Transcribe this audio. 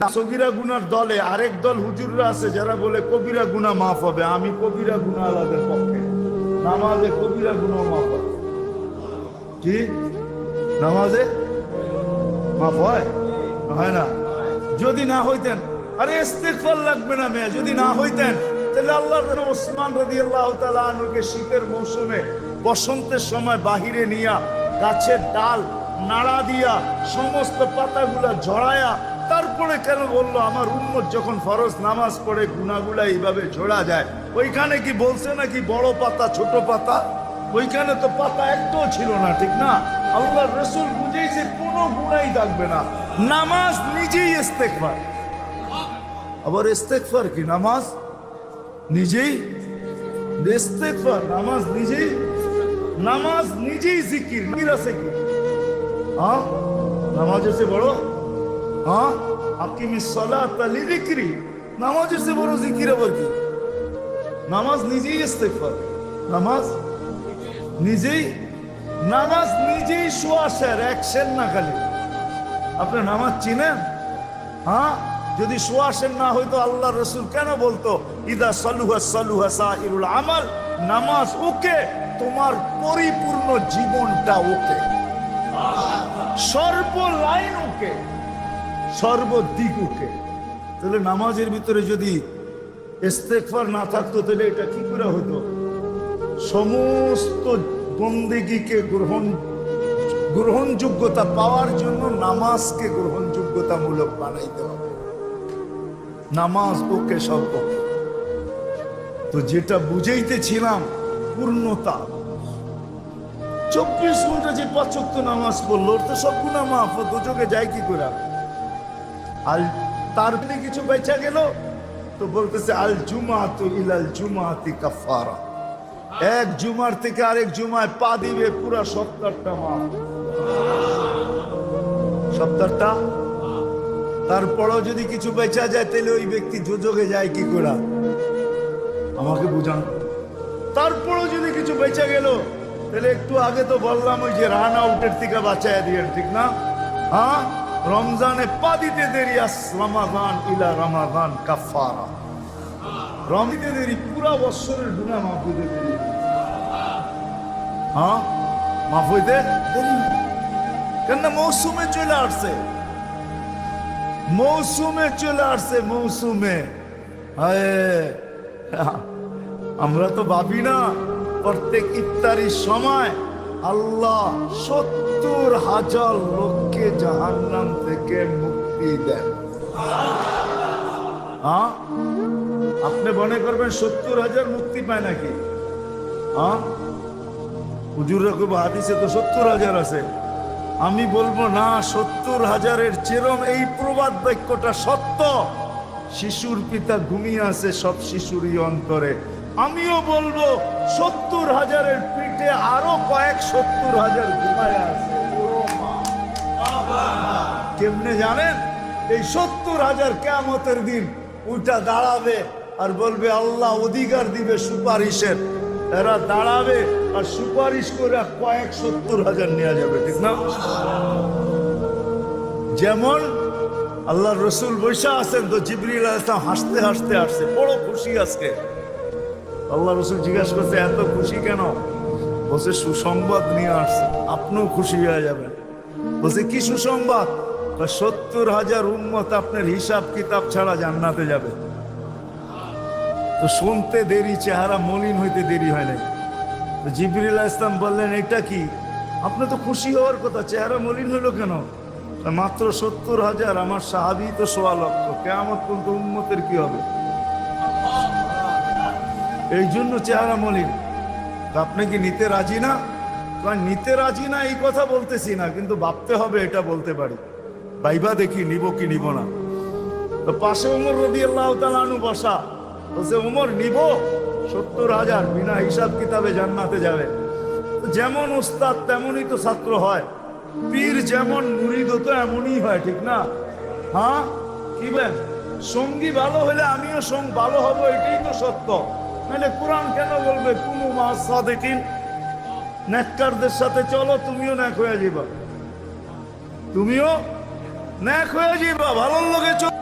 সগিরা গুনার দলে আরেক দল হুজুররা আছে, যারা বলে কবিরা গুনা মাফ হবে। আমি কবিরা গুনা আলাদের পক্ষে। নামাজে কবিরা গুনা মাফ হবে কি? নামাজে মাফ হয়? হয় না। যদি না হইতেন, আরে ইস্তেগফার লাগবে না মেয়ে, যদি না হইতেন, তাহলে আল্লাহ ওসমান রাদিয়াল্লাহু তাআলা আনহুকে শীতের মৌসুমে বসন্তের সময় বাহিরে নিয়া গাছের ডাল নাড়া দিয়া সমস্ত পাতাগুলা ঝরায়া তারপরে কেন বলল, আমার উম্মত যখন ফরজ নামাজ পড়ে গুনাগুলা এইভাবে ঝোড়া যায়? ওইখানে কি বলছে নাকি বড় পাতা, ছোট পাতা? ওইখানে তো পাতা একটাও ছিল না, ঠিক না? আল্লাহ রসুল বুঝেইছে কোনো গুণাই থাকবে না। নামাজ নিজেই ইস্তেকবার আবার ইস্তেকফার কি? নামাজ নিজেই? ইস্তেকফার নামাজ নিজেই? নামাজ নিজেই জিকির। জিকির আছে কি? হ্যাঁ? নামাজ আছে বড়? হ্যাঁ? আকিমি সলাত লিযিকরি নামাজ আছে বড় জিকির আবার কি? নামাজ নিজেই নামাজ নিজেই নামাজ নিজেই অ্যাকশন না আপনি নামাজ চিনেন? হ্যাঁ? যদি সোয়াশের না হইতো আল্লাহ রসুল কেন বলতো, ইদা সালুহা সালুহা সাহিরুল আমাল নামাজ ওকে, তোমার পরিপূর্ণ জীবনটা ওকে। সর্ব লাইন ওকে। সর্বদিক ওকে তাহলে নামাজের ভিতরে যদি ইস্তেকফার না থাকতো, তাহলে এটা কি করে হতো? সমস্ত বন্দেগীকে গ্রহণ, গ্রহণযোগ্যতা পাওয়ার জন্য নামাজকে গ্রহণযোগ্যতামূলক বানাইতে হবে। নামাজ ওকে সব তো যেটা বুঝাইতেছিলাম, পূর্ণতা। চব্বিশ ঘণ্টা যে পাচক নামাজ পড়ল, ওর তো সব গুণা মাফ। দুচোখে যায় কি করে? আর তারপরে কিছু বেচা গেল, তো বলতেছে, আল জুমা তো ইলাল জুমাতি কাফারা এক জুমার থেকে আরেক জুমায় পা দিবে পুরা সপ্তাহটা মাফ সপ্তাহটা? তারপরও যদি কিছু বেচা যায়, তাহলে ওই ব্যক্তি যোজকে যায় কি করে? আমাকে বুঝান। তারপরও যদি কিছু বেচা গেল, তাহলে একটু আগে তো বললাম ওই যে রান আউটের থেকে বাঁচায় দিয়েন, ঠিক না? হ্যাঁ? রমজানে পা দিতে দেরি রমাদান ইলা রমাদান কাফারা রমিতে দেরি, পুরা বৎসরের গুণা মাফ দেরি। হ্যাঁ? মাফ হইতে কেন মৌসুমে চলে আসছে। মৌসুমে চলে আসছে, মৌসুমে। আমরা তো ভাবি না, প্রত্যেক ইফতারির সময় আল্লাহ সত্তর হাজার লোককে জাহান্নাম থেকে মুক্তি দেন। হ্যাঁ আপনি মনে করবেন সত্তর হাজার মুক্তি পায় নাকি? হ্যাঁ খুব হাদিসে তো সত্তর হাজার আছে। আমি বলব না, সত্তর হাজারের চেরম এই প্রবাদ বাক্যটা সত্য। শিশুর পিতা ঘুমিয়ে আছে, সব শিশুরই অন্তরে আমিও বলব, সত্তর হাজারের পিঠে আরও কয়েক সত্তর হাজার ঘুমায় আছে। কেমনে জানেন? এই সত্তর হাজার কেমতের দিন উঠা দাঁড়াবে আর বলবে, আল্লাহ অধিকার দিবে সুপারিশের। এরা দাঁড়াবে আর সুপারিশ করে কয়েক সত্তর হাজার নেওয়া যাবে, ঠিক না? যেমন আল্লাহ রসুল বৈশা আছেন তো, জিবরিল আসলাম হাসতে হাসতে আসছে। বড় খুশি আজকে। আল্লাহ রসুল জিজ্ঞাসা করছে, এত খুশি কেন? বলছে, সুসংবাদ নিয়ে আসছে। আপনিও খুশি হয়ে যাবেন। বলছে, কি সুসংবাদ? সত্তর হাজার উন্মত আপনার হিসাব কিতাব ছাড়া জান্নাতে যাবে। তো শুনতে দেরি, চেহারা মলিন হইতে দেরি হয় নাই। তো জিবরিল ইসলাম বললেন, এটা কি? আপনি তো খুশি হওয়ার কথা, চেহারা মলিন হলো কেন? মাত্র সত্তর হাজার আমার সাহাবি তো সোয়া লক্ষ। কেমন পর্যন্ত উন্মতের কি হবে? এই জন্য চেহারা মলিন। আপনি কি নিতে রাজি না? নিতে রাজি না এই কথা বলতেছি না, কিন্তু ভাবতে হবে এটা বলতে পারি। ভাইবা দেখি নিব কি নিব না। তো পাশে উমর রবি আল্লাহ তালু বসা। বলছে, উমর, নিব। সত্তর হাজার বিনা হিসাব কিতাবে জান্নাতে যাবে। যেমন উস্তাদ তেমনই তো ছাত্র হয়। পীর যেমন মুরিদ তো এমনই হয়, ঠিক না? হ্যাঁ? কি বেন সঙ্গী ভালো হলে আমিও সঙ্গ, ভালো হব, এটাই তো সত্য। নাহলে কোরআন কেন বলবে? কোনো মা সাদেকিন। নেককারদের সাথে চলো, তুমিও ন্যাক হয়ে যাবা তুমিও ন্যাক হয়ে যাবা ভালো লোকে চলো।